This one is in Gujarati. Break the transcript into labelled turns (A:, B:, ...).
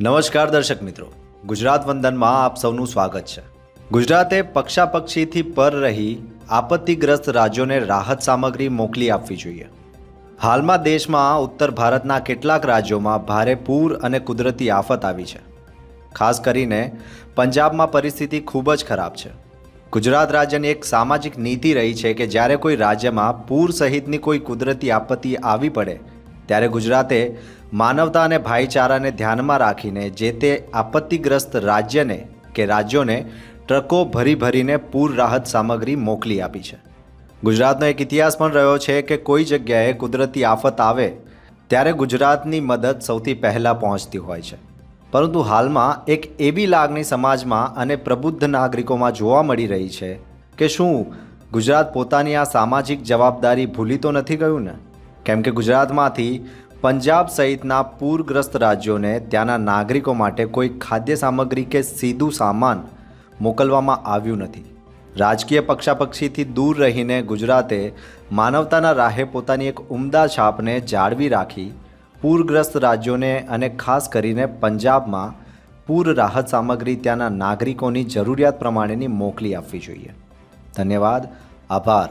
A: નમસ્કાર દર્શક મિત્રો. ગુજરાત વંદનમાં આપ સૌનું સ્વાગત છે. ગુજરાતે પક્ષાપક્ષીથી પર રહી આપત્તિગ્રસ્ત રાજ્યોને રાહત સામગ્રી મોકલી આપવી જોઈએ. હાલમાં દેશમાં ઉત્તર ભારતના કેટલાક રાજ્યોમાં ભારે પૂર અને કુદરતી આફત આવી છે. ખાસ કરીને પંજાબમાં પરિસ્થિતિ ખૂબ જ ખરાબ છે. ગુજરાત રાજ્યની એક સામાજિક નીતિ રહી છે કે જ્યારે કોઈ રાજ્યમાં પૂર સહિતની કોઈ કુદરતી આપત્તિ આવી પડે ત્યારે ગુજરાતે માનવતા અને ભાઈચારાને ધ્યાનમાં રાખીને જે તે આપત્તિગ્રસ્ત રાજ્યને કે રાજ્યોને ટ્રકો ભરી ભરીને પૂર રાહત સામગ્રી મોકલી આપી છે. ગુજરાતનો એક ઇતિહાસ પણ રહ્યો છે કે કોઈ જગ્યાએ કુદરતી આફત આવે, ત્યારે ગુજરાતની મદદ સૌથી પહેલાં પહોંચતી હોય છે. પરંતુ હાલમાં એક એવી લાગણી સમાજમાં અને પ્રબુદ્ધ નાગરિકોમાં જોવા મળી રહી છે કે શું ગુજરાત પોતાની આ સામાજિક જવાબદારી ભૂલી તો નથી ગયું ને? કેમ કે ગુજરાતમાંથી પંજાબ સહિતના પૂરગ્રસ્ત રાજ્યોને ત્યાંના નાગરિકો માટે કોઈ ખાદ્ય સામગ્રી કે સીધું સામાન મોકલવામાં આવ્યું નથી. રાજકીય પક્ષાપક્ષીથી દૂર રહીને ગુજરાતે માનવતાના રાહે પોતાની એક ઉમદા છાપને જાળવી રાખી પૂરગ્રસ્ત રાજ્યોને અને ખાસ કરીને પંજાબમાં પૂર રાહત સામગ્રી ત્યાંના નાગરિકોની જરૂરિયાત પ્રમાણેની મોકલી આપવી જોઈએ. ધન્યવાદ. આભાર.